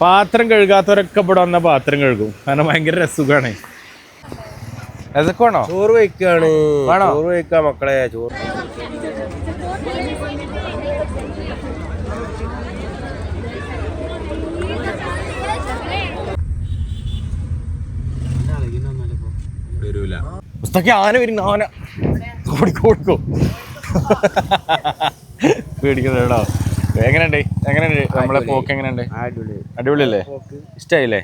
പാത്രം കഴുകാത്തവരൊക്കെ ഇവിടെ വന്ന പാത്രം കഴുകും. കാരണം ഭയങ്കര രസുഖമാണ് അതൊക്കെ വേണോ ചോറ് വയ്ക്കാണ് വേണോ? ചോറ് വയ്ക്കാ മക്കളെ ചോറ്. വരൂല. പുസ്തകം ആന വരുന്ന ആന. കൊടുക്കോ കൊടുക്കോ പേടിക്കുന്നത് കേട്ടോ. എങ്ങനെയുണ്ട്? എങ്ങനെയുണ്ട്? നമ്മളെ പോക്ക് എങ്ങനെയുണ്ട്? അടിപൊളിയല്ലേ? ഇഷ്ടായില്ലേ?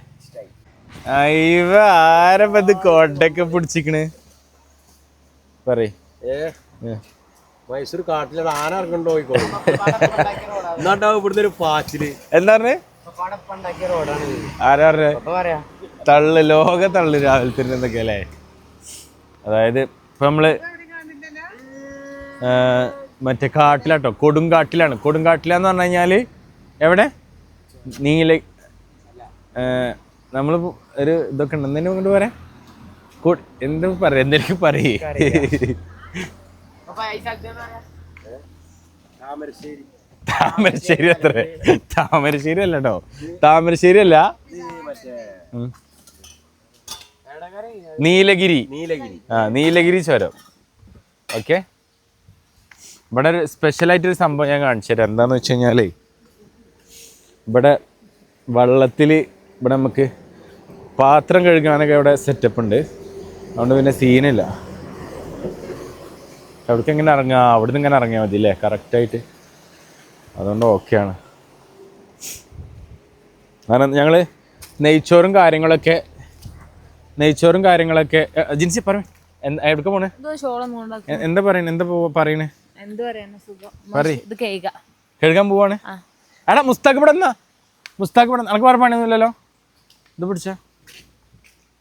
അയ്യ ആരപ്പത് കോട്ടൊക്കെ പിടിച്ചിക്കണ് പറയ്. മൈസൂർ കാട്ടിലെ ആന ഇറങ്ങണ്ടോ എന്നാണ്ടാവും ഇവിടുന്ന് ഒരു പാച്ചിൽ. എന്താ പറഞ്ഞേ? റോഡാണ് ആരാ പറഞ്ഞേ? പറയാ. തള്ളു ലോക തള്ള് രാവിലെ എന്തൊക്കെ അല്ലേ അതായത് ഇപ്പൊ നമ്മൾ മറ്റേ കാട്ടിലാട്ടോ കൊടുങ്കാട്ടിലാണ്. കൊടുങ്കാട്ടിലാന്ന് പറഞ്ഞു കഴിഞ്ഞാൽ എവിടെ? നീല. നമ്മൾ ഒരു ഇതൊക്കെ ഉണ്ട്. എന്തെങ്കിലും കൊണ്ട് പറയാം എന്ത് പറയാ എന്തെങ്കിലും പറയേ. താമരശ്ശേരി. അത്ര. താമരശ്ശേരി അല്ല. കേട്ടോ താമരശ്ശേരി അല്ല. നീലഗിരി. നീലഗിരി. ആ നീലഗിരി ചുരം. ഓക്കെ? ഇവിടെ ഒരു സ്പെഷ്യലായിട്ടൊരു സംഭവം ഞാൻ കാണിച്ചു തരാം. എന്താന്ന് വെച്ച് കഴിഞ്ഞാൽ ഇവിടെ വള്ളത്തിൽ ഇവിടെ നമുക്ക് പാത്രം കഴുകാനൊക്കെ ഇവിടെ സെറ്റപ്പ് ഉണ്ട്. അതുകൊണ്ട് പിന്നെ സീനില്ല അവിടേക്ക് എങ്ങനെ ഇറങ്ങാം അവിടുന്ന് ഇങ്ങനെ ഇറങ്ങിയാൽ മതി അല്ലേ? കറക്റ്റായിട്ട് അതുകൊണ്ട് ഓക്കെയാണ് കാരണം ഞങ്ങൾ നെയ്ച്ചോറും കാര്യങ്ങളൊക്കെ നെയ്ച്ചോറും കാര്യങ്ങളൊക്കെ ജിൻസി പറഞ്ഞു എവിടേക്ക് പോണേ? എന്തോ കൊണ്ടാക്കും എന്താ പറയണേ? എന്ത് സുഖം. ഇത് കേൾക്ക. കഴുകാൻ പോവാണ്. എടാ മുസ്താഖ് ഇവിടെ എന്നാ മുസ്താഖ് ഇവിടെ നിനക്ക് വേറെ പണിയൊന്നുമില്ലല്ലോ? ഇത് പിടിച്ച.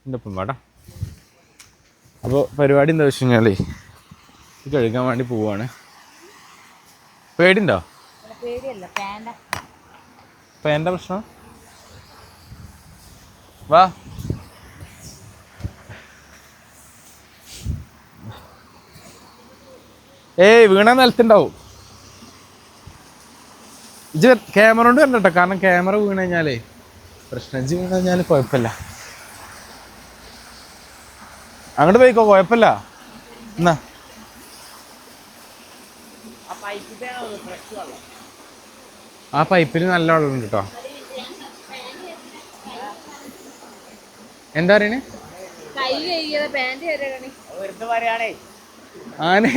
എന്റെ ഒപ്പം വേടാ അപ്പോൾ പരിപാടി എന്താ വെച്ച് കഴിഞ്ഞാലേ ഇത് കഴുകാൻ വേണ്ടി പോവാണ്. പേടിണ്ടോ? പേടിയല്ല. പ്രശ്നം? വാ. ഏയ് വീണ നിലത്തുണ്ടാവും. ഇജ് ക്യാമറ കൊണ്ട് വരണ്ട കേട്ടോ കാരണം ക്യാമറ വീണ് കഴിഞ്ഞാലേ പ്രശ്നം. ഇജ് വീണ് കഴിഞ്ഞാൽ കുഴപ്പമില്ല അങ്ങോട്ട് പോയിക്കോ കുഴപ്പമില്ല എന്നാ. ആ പൈപ്പിൽ നല്ല വെള്ളമുണ്ട് കേട്ടോ എന്താ പറയണേ. ആനേ.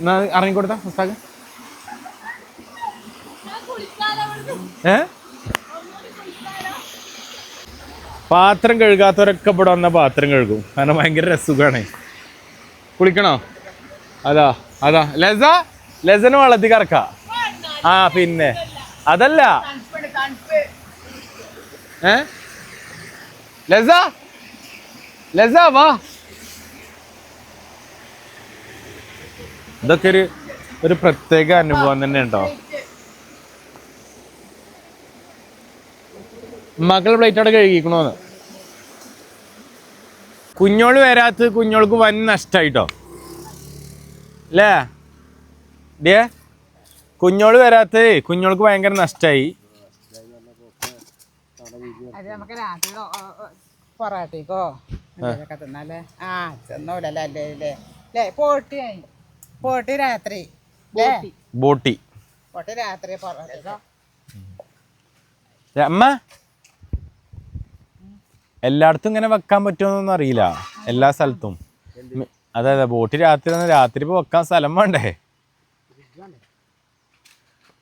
എന്നാ ഇറങ്ങിക്കൊടുത്ത പുസ്തകം ഏ? പാത്രം കഴുകാത്തവരൊക്കെ ഇവിടെ വന്ന പാത്രം കഴുകും. കാരണം ഭയങ്കര രസുഖമാണ് കുളിക്കണോ? അതാ അതാ. ലസ ലസന് വെള്ളത്തിൽ കറക്ക. ആ പിന്നെ. അതല്ല. ഏ? ലസ? ലസ വാ. ഇതൊക്കെ ഒരു ഒരു പ്രത്യേക അനുഭവം തന്നെ ഉണ്ടോ മക്കൾ പ്ലേറ്റ് അവിടെ കഴുകിക്കണോന്ന് കുഞ്ഞോൾ വരാത്ത കുഞ്ഞോൾക്ക് വൻ നഷ്ടായിട്ടോ? അല്ലേ ഡേ കുഞ്ഞോൾ വരാത്ത കുഞ്ഞോൾക്ക് ഭയങ്കര നഷ്ടായി. പൊറാട്ടേക്കോ തിന്നാലേ ആ. ചെന്നോലല്ലേ അല്ലേ അല്ലേ? അല്ലേ പോട്ടിയായി പോട്ടി രാത്രി. ബോട്ടി. പോട്ടി രാത്രി അമ്മ? എല്ലായിടത്തും ഇങ്ങനെ വെക്കാൻ പറ്റുമെന്നൊന്നും അറിയില്ല. എല്ലാ സ്ഥലത്തും. അതെ അതെ ബോട്ട് രാത്രി രാത്രി ഇപ്പൊ വെക്കാൻ സ്ഥലം വേണ്ടേ?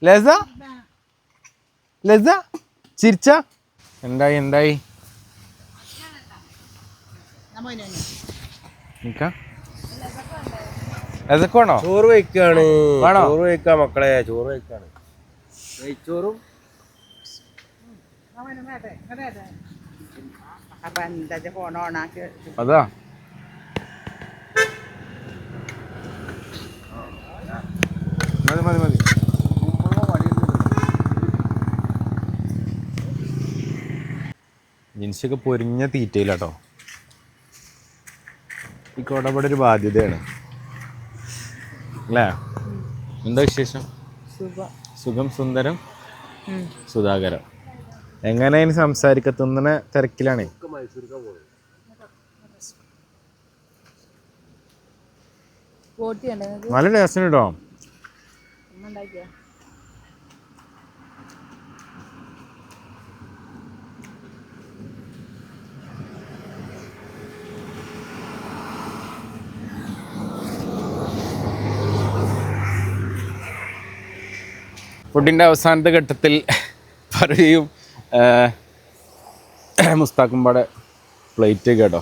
ലസ? ലസ? ചിരിച്ച? എന്തായി എന്തായി? നിക്ക ലസക്ക് വേണോ ചോറ് വയ്ക്കാണ് വേണോ? ചോറ് വയ്ക്കാ മക്കളെ. ചോറ് വയ്ക്കാണ് നെയ്ച്ചോറും. അപ്പൊ എന്താ ഫോൺ ഓണാക്കി അതാ. മതി മതി മതി. ജിൻസൊക്കെ പൊരിഞ്ഞ തീറ്റയിലാട്ടോ. ഈ കൊടപടൊരു ബാധ്യതയാണ്. അല്ലേ എന്താ വിശേഷം? സുഖം. സുന്ദരം? സുധാകരം എങ്ങനെ ഇനി സംസാരിക്കത്തുന്ന തിരക്കിലാണേ? നല്ല ടേസ്റ്റ് കേട്ടോ ഫുഡിന്റെ അവസാനത്തെ ഘട്ടത്തിൽ പറയും മുസ്താക്കും പാടെ പ്ലേറ്റ് കേട്ടോ.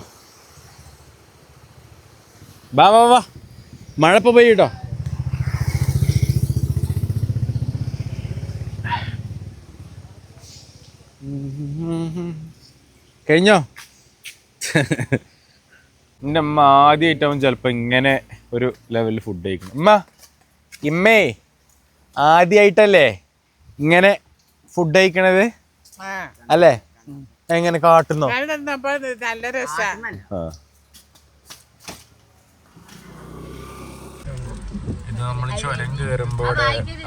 വാ വാ വാ മഴ പോയി കേട്ടോ. കഴിഞ്ഞോ? എന്റെ അമ്മ ആദ്യമായിട്ടാവും ചിലപ്പോൾ ഇങ്ങനെ ഒരു ലെവലിൽ ഫുഡ് കഴിക്കണം അമ്മ ഇമ്മേ. ആദ്യമായിട്ടല്ലേ ഇങ്ങനെ ഫുഡ് കഴിക്കണത്? അല്ലേ? എങ്ങനെ കാട്ടുന്നോ? നല്ല രസമാണ് ഇത് നമ്മൾ ചുരം കയറുമ്പോൾ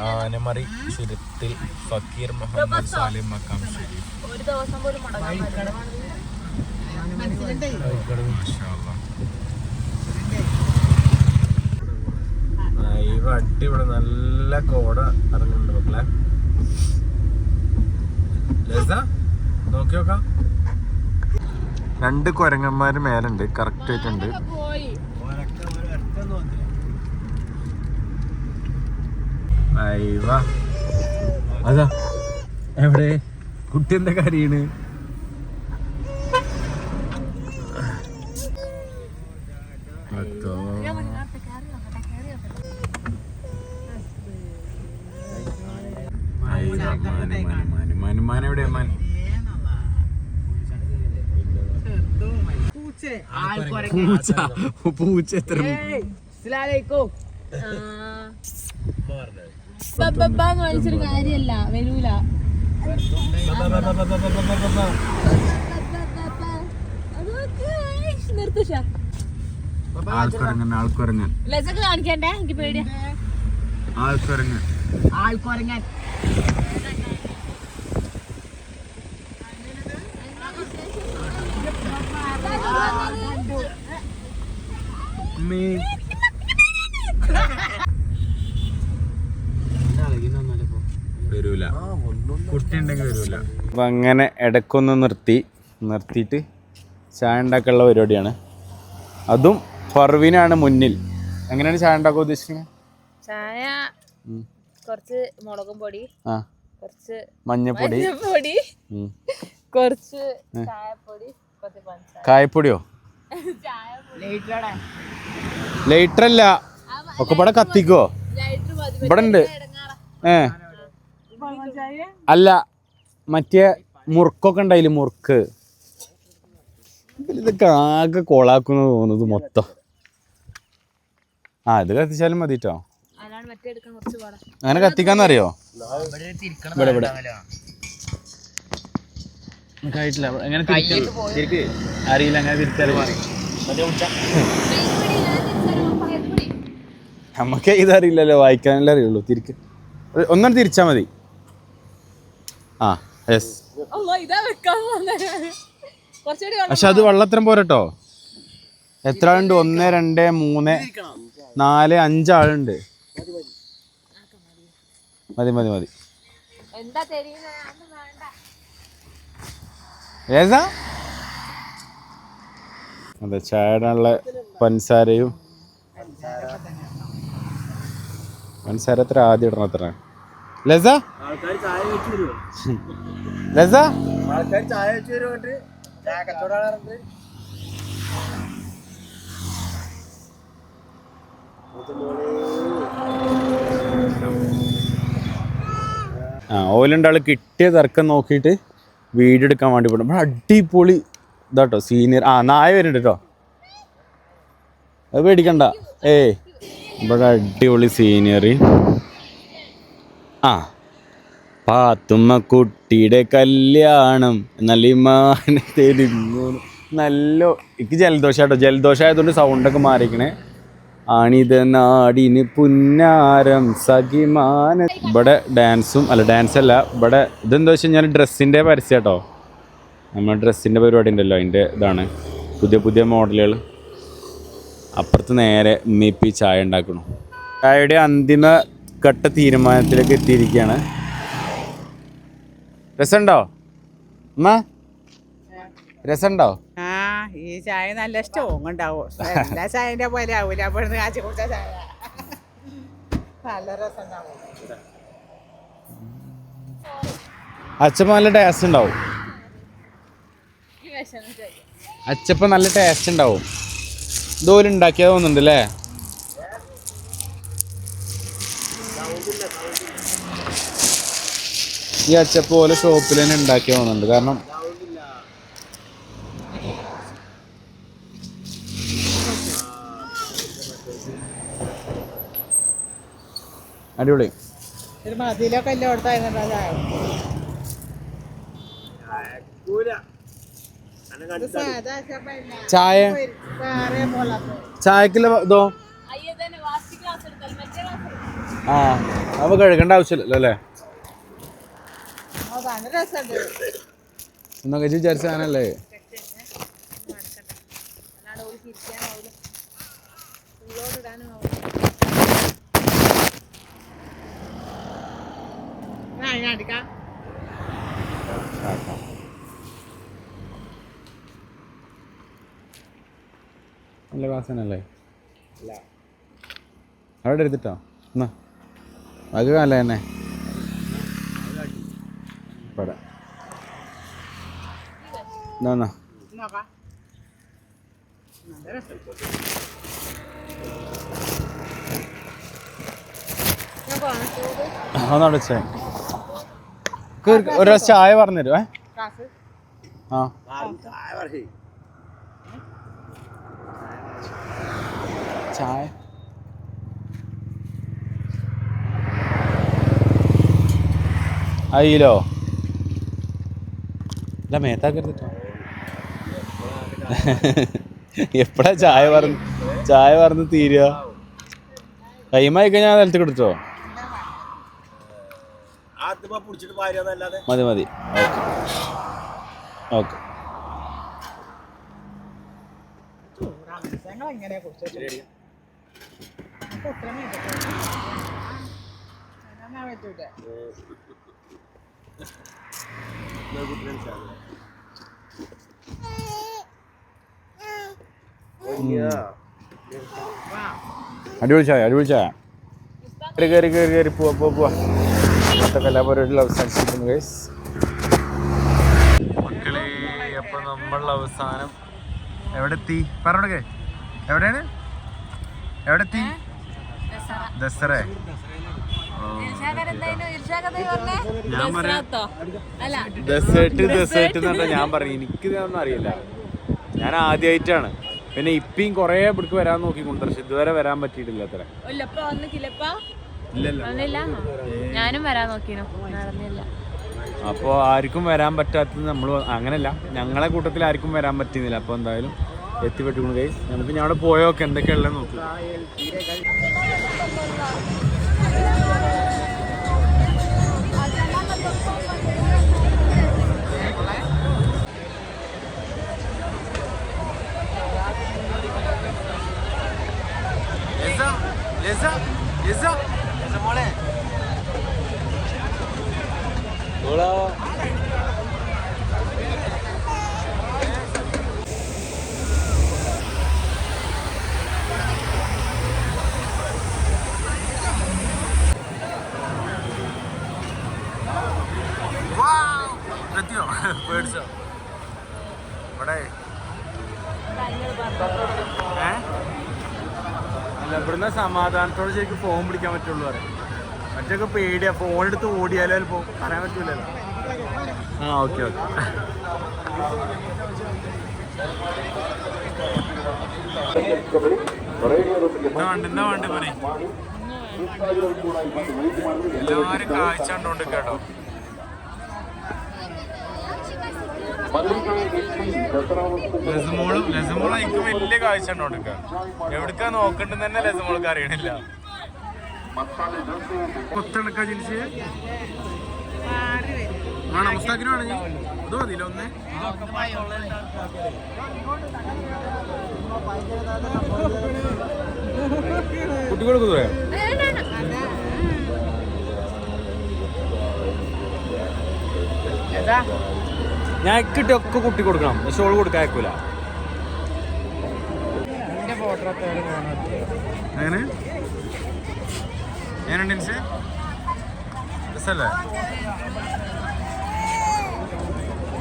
ആനമറി ചുരത്തിൽ ഫക്കീർ മുഹമ്മദ് സാലിം മക്കാം ഷെരീഫ്. ഒരു ദിവസം പോലും മുടങ്ങാൻ അടിപൊളി ഇവിടെ നല്ല കോട ഇറങ്ങുന്നുണ്ട് മക്കളെ. ലസ നോക്കി നോക്കാം. രണ്ട് കുരങ്ങന്മാര് മേലുണ്ട് കറക്റ്റ് ആയിട്ടുണ്ട്. അതാ എവിടെ? കുട്ടി എന്താ കരയണ്? അതോ. അയ്യവാ, മാന്, മാന്, മാന്, മാന്, മാന് എവിടെയാ മാൻ പൂച്ച. പൂച്ച എത്ര ബബ്ബാന്ന് വലിച്ചൊരു കാര്യല്ല വരൂല. നിർത്തുഷ ആൾക്കുരങ്ങൻ. ആൾക്കുരങ്ങൻ ലസക്ക് കാണിക്കണ്ടേ? എനിക്ക് പേടിയാ. ആൾക്കുറങ്ങാൻ വരൂല. കുട്ടി ഉണ്ടെങ്കിൽ വരൂല. അപ്പൊ അങ്ങനെ ഇടക്കൊന്ന് നിർത്തി നിർത്തിയിട്ട് ചായ ഉണ്ടാക്കാനുള്ള പരിപാടിയാണ്. അതും ഫർവിനാണ് മുന്നിൽ. എങ്ങനെയാണ് ചായ ഉണ്ടാക്കാൻ ഉദ്ദേശിക്കുന്നത്? ചായ. കുറച്ച് മുളകും പൊടി ആ. കുറച്ച് മഞ്ഞപ്പൊടി. മഞ്ഞപ്പൊടി. കുറച്ച് ചായപ്പൊടി കുറച്ച് കായപ്പൊടിയോ? ലൈറ്റർ അല്ല ഒക്കെ ഇവിടെ കത്തിക്കോ? ലൈറ്റർ മതി ഇവിടെ ഉണ്ട് ഏ. അല്ല മറ്റേ മുറുക്കൊക്കെ ഉണ്ടായില്ല മുറുക്ക്? ഇതൊക്കെ ആകെ കോളാക്കുന്നു തോന്നുന്നത് മൊത്തം. ആ ഇത് കത്തിച്ചാലും മതി കേട്ടോ മറ്റേ എടുക്കാൻ കുറച്ച് പാടാ. അങ്ങനെ കത്തിക്കാന്നറിയോ? ഇവിടെ ഇവിടെ അറിയില്ല നമുക്ക് ഇതറിയില്ലല്ലോ വായിക്കാനല്ലേ അറിയുള്ളൂ. തിരിക്ക്. ഒന്നും തിരിച്ചാ മതി. ആ യെസ് പക്ഷെ അത് വെള്ളത്തിനും പോരട്ടോ. എത്ര ആളുണ്ട്? ഒന്ന് രണ്ട് മൂന്ന് നാല് അഞ്ചാളുണ്ട്. മതി മതി. മതി എന്താ ഏതാ? അതെ ചായനുള്ള പഞ്ചസാരയും പഞ്ചസാര എത്ര? ആദ്യം ഇടണം അത്ര. ലസ? ലസ? ആ ഓലുണ്ട് കിട്ടിയ തർക്കം നോക്കിയിട്ട് വീഡിയോ എടുക്കാൻ വേണ്ടി പോകണം ഇവിടെ അടിപൊളി ഇതാട്ടോ സീനിയർ ആ നായ വരുന്നുണ്ട് കേട്ടോ. അത് പേടിക്കണ്ട. ഏയ് ഇവിടെ അടിപൊളി സീനിയർ ആ പാത്തുമ്മ കുട്ടിയുടെ കല്യാണം നല്ലിമാന തെലുങ്ങു നല്ല എനിക്ക് ജലദോഷം കേട്ടോ ജലദോഷം ആയതുകൊണ്ട് സൗണ്ടൊക്കെ മാറിക്കണേ ആണിത നാടിന് പുന്നാരം സഖിമാന ഇവിടെ ഡാൻസും അല്ല ഡാൻസ് അല്ല. ഇവിടെ ഇതെന്താ വെച്ച് കഴിഞ്ഞാൽ ഡ്രസ്സിന്റെ പരസ്യം കേട്ടോ. നമ്മൾ ഡ്രസ്സിന്റെ പരിപാടി ഉണ്ടല്ലോ അതിന്റെ ഇതാണ്. പുതിയ പുതിയ മോഡലുകൾ അപ്പുറത്ത് നേരെ ഉമ്മിപ്പി ചായ ഉണ്ടാക്കണം. ചായയുടെ അന്തിമ ഘട്ട തീരുമാനത്തിലേക്ക് എത്തിയിരിക്കുകയാണ്. രസമുണ്ടോ? അമ്മ രസമുണ്ടോ? ഈ ചായ നല്ല സ്ട്രോങ് ഉണ്ടാവും. എല്ലാ ചായന്റെ പോലെ ആവൂല. അവിടുന്ന് കാച്ചി കുടിച്ച ചായ. നല്ല രസം ഉണ്ടാവും അച്ചപ്പ നല്ല ടേസ്റ്റ് ഉണ്ടാവും. അച്ചപ്പ നല്ല ടേസ്റ്റ് ഉണ്ടാവും. ഇതുപോലെ ഉണ്ടാക്കിയത് തോന്നുന്നുണ്ട് അല്ലേ ഈ അച്ചപ്പ പോലെ ഷോപ്പിൽ തന്നെ ഉണ്ടാക്കിയ തോന്നുന്നുണ്ട്. കാരണം അടിപൊളി. മതിലൊക്കെ ചായ. ചായക്കില്ല ഇതോ അയ്യോ തന്നെ വാസ്തി ക്ലാസ് എടുത്താൽ മറ്റേ ക്ലാസ് ആ അപ്പൊ കഴുകേണ്ട ആവശ്യമില്ലല്ലോ അല്ലേ? എന്നൊക്കെ വിചാരിച്ച ഞാൻ അടിക്കാം നല്ല വാസനല്ലേ അവിടെ എടുത്തിട്ടോ? എന്നാ. അത് നല്ല തന്നെ. ഇവിടെ എന്നാ വെച്ചേ. ഒരു ഗ്ലാസ് ചായ പറഞ്ഞു തരുമേ കാസ് ആ. ചായ. അയ്യിലോ അല്ല മേത്താക്കരുതട്ടോ എപ്പോഴാ ചായ പറഞ്ഞു ചായ പറഞ്ഞു തീരുക? കൈമായി കഴിഞ്ഞാൽ നിലത്തി കൊടുത്തോ? മതി മതി. ഓക്കെ. ഓക്കെ. അടിപൊളി ചായ അടിപൊളി ചായ. കയറി കയറി കയറി കയറി പോവാ പോവാ പോവാ. ഇന്നത്തെ കലാപരിപാടികൾ അവസാനിച്ചിരിക്കുന്നു ഗൈസ് മക്കളെ അപ്പൊ നമ്മൾ അവസാനം. എവിടെ എത്തി പറഞ്ഞോടേ എവിടെയാണ്? എവിടെ എത്തി ദസറ. ഞാൻ പറയാം. അല്ല. ഡെസേർട്ട് ഡെസേർട്ട് എന്ന് ഞാൻ പറഞ്ഞു എനിക്ക് ഇതൊന്നും അറിയില്ല. ഞാൻ ആദ്യമായിട്ടാണ് പിന്നെ ഇപ്പിയും കുറേ ഇവിടേക്ക് വരാൻ നോക്കിക്കൊണ്ട് പക്ഷെ ഇതുവരെ വരാൻ പറ്റിയിട്ടില്ല അത്ര. വന്നില്ല? ഞാനും വരാൻ നോക്കിനു. നടന്നില്ല. അപ്പോൾ ആർക്കും വരാൻ പറ്റാത്തത് നമ്മൾ അങ്ങനല്ല. ഞങ്ങളെ കൂട്ടത്തിൽ ആർക്കും വരാൻ പറ്റുന്നില്ല. അപ്പോൾ എന്തായാലും എത്തിപ്പെട്ടിരിക്കുന്നു കൈ നമുക്ക് ഞാൻ അവിടെ പോയോക്കെ എന്തൊക്കെയുള്ളത് നോക്കും. ഇവിടുന്ന് സമാധാനത്തോടെ ശരിക്കും ഫോൺ പിടിക്കാൻ പറ്റുള്ളൂ പറയാം. മറ്റൊക്കെ പേടിയാ ഫോൺ എടുത്ത് ഓടിയാലോ ചിലപ്പോ പറയാൻ പറ്റൂലല്ലോ. ആ ഓക്കെ ഓക്കെ എന്താ വേണ്ട പറയും. എല്ലാവരും കാഴ്ച കണ്ടോണ്ട് കേട്ടോ ലസമോളും ലസമോളും എനിക്ക് വലിയ കാഴ്ച ഉണ്ടോ കൊടുക്കുക എവിടക്കാ നോക്കണ്ടെന്ന് തന്നെ ലസമോൾക്ക് അറിയണില്ല. ജിനിച്ച് അത് മതിയില്ല ഒന്ന്? കുട്ടികൾക്ക് പറയാം ഞാൻ കിട്ടി ഒക്കെ കുട്ടി കൊടുക്കണം. പക്ഷെ ഓൾ കൊടുക്കാൻ അയക്കൂല. അങ്ങനെ ഞാനുണ്ട് ഇൻസ് രസല്ലേ?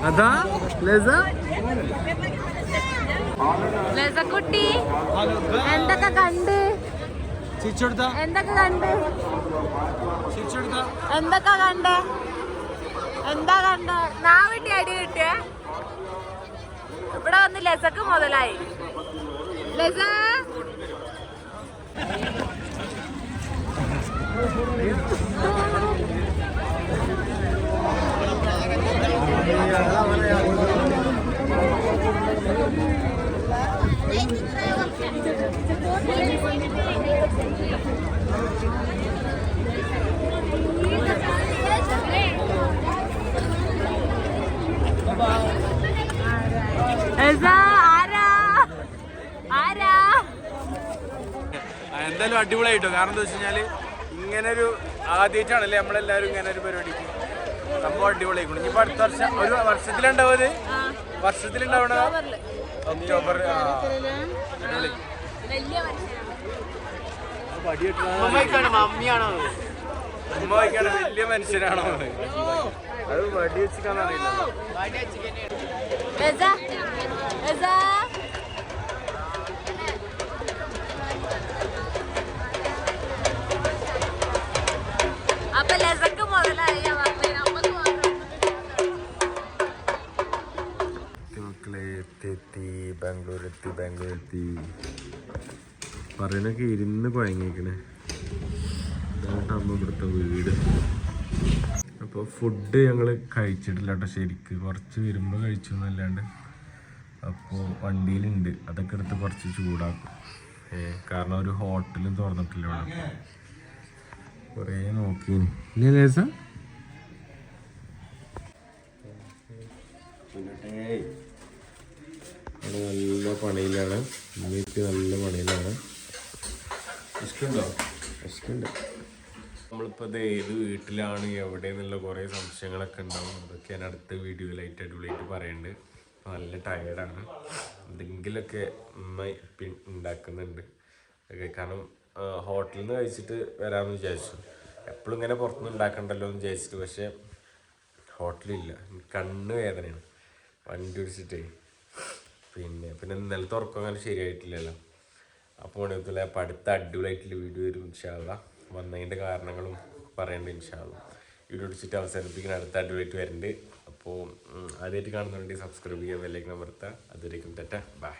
അതാ ലസ? കുട്ടി എന്തൊക്കെ കണ്ട്? എന്തൊക്കെ കണ്ട്? എന്തൊക്കെ കണ്ട്? എന്താ കണ്ട? നാവിട്ടി അടി കിട്ടിയേ. ഇവിടെ വന്ന് ലസക്ക് മുതലായി. ലസ ആരാ ആരാ എന്തായാലും അടിപൊളിയായിട്ടോ. കാരണം എന്താ വെച്ച് കഴിഞ്ഞാൽ ഇങ്ങനെ ഒരു ആദ്യമായിട്ടാണല്ലേ നമ്മളെല്ലാവരും ഇങ്ങനെ ഒരു പരിപാടിക്ക് സംഭവം അടിപൊളിയായിക്കോളും ഇപ്പൊ അടുത്ത വർഷം ഒരു വർഷത്തിലുണ്ടാവത്? വർഷത്തിലുണ്ടാവണ? ഒക്ടോബർ ആ, അടിപൊളി. വലിയ മനുഷ്യനാണ്. ഉമ്മ വയ്ക്കാണ് വലിയ മനുഷ്യനാണോ? എന്ന്. അത് വടി വെച്ചിക്കാന്നറിയില്ല എത്തി ബാംഗ്ലൂർ എത്തി ബാംഗ്ലൂർ എത്തി. പറയണൊക്കെ ഇരുന്ന് കുഴങ്ങിക്കണേ. ഇതാണ് അമ്മ ഇവിടുത്തെ വീട്. അപ്പോൾ ഫുഡ് ഞങ്ങൾ കഴിച്ചിട്ടില്ല കേട്ടോ ശരിക്ക്. കുറച്ച് വരുമ്പോൾ കഴിച്ചു എന്നല്ലാണ്ട്. അപ്പോൾ വണ്ടിയിലുണ്ട്. അതൊക്കെ എടുത്ത് കുറച്ച് ചൂടാക്കും. കാരണം ഒരു ഹോട്ടലും തുറന്നിട്ടില്ല ഇവിടെ. കുറേ നോക്കി ഇല്ലേ ലേസ? അവിടെ നല്ല പണിയിലാണ്. ഉമ്മയ്ക്ക് നല്ല പണിയിലാണ്. ഇഷ്ടമുണ്ടോ ഇഷ്ടമുണ്ട് നമ്മളിപ്പോൾ ഇത് ഏത് വീട്ടിലാണ് എവിടെ എന്നുള്ള കുറേ സംശയങ്ങളൊക്കെ ഉണ്ടാവും. അതൊക്കെ ഞാൻ അടുത്ത വീഡിയോയിലായിട്ട് അടിപൊളിയായിട്ട് പറയുന്നുണ്ട് നല്ല ടയേർഡാണ് എന്തെങ്കിലുമൊക്കെ ഉമ്മ ഉണ്ടാക്കുന്നുണ്ട്. ഒക്കെ കാരണം ഹോട്ടലിൽ നിന്ന് കഴിച്ചിട്ട് വരാമെന്ന് വിചാരിച്ചു. എപ്പോഴും ഇങ്ങനെ പുറത്തുനിന്ന് ഉണ്ടാക്കണ്ടല്ലോ എന്ന് വിചാരിച്ചിട്ട് പക്ഷേ ഹോട്ടലില്ല. കണ്ണ് വേദനയാണ്. വണ്ടി ഓടിച്ചിട്ടേ പിന്നെ പിന്നെ ഇന്നലത്തെ ഉറക്കം അങ്ങനെ ശരിയായിട്ടില്ലല്ലോ. അപ്പോൾ ഇതുപോലെ അപ്പം അടുത്ത അടിപൊളിയായിട്ടുള്ള വീഡിയോ വരും ഇൻഷാള്ള വന്നതിന്റെ കാരണങ്ങളും പറയേണ്ടത് ഇൻഷാള്ള വീഡിയോ അടിച്ചിട്ട് അവസാനിപ്പിക്കുന്ന അടുത്ത അടിപൊളിയായിട്ട് വരുന്നുണ്ട് അപ്പോൾ ആദ്യമായിട്ട് കാണുന്നുണ്ടെങ്കിൽ സബ്സ്ക്രൈബ് ചെയ്യാൻ വിലയ്ക്ക് അമർത്തുക. അതുവരേക്കും തെറ്റാ ബൈ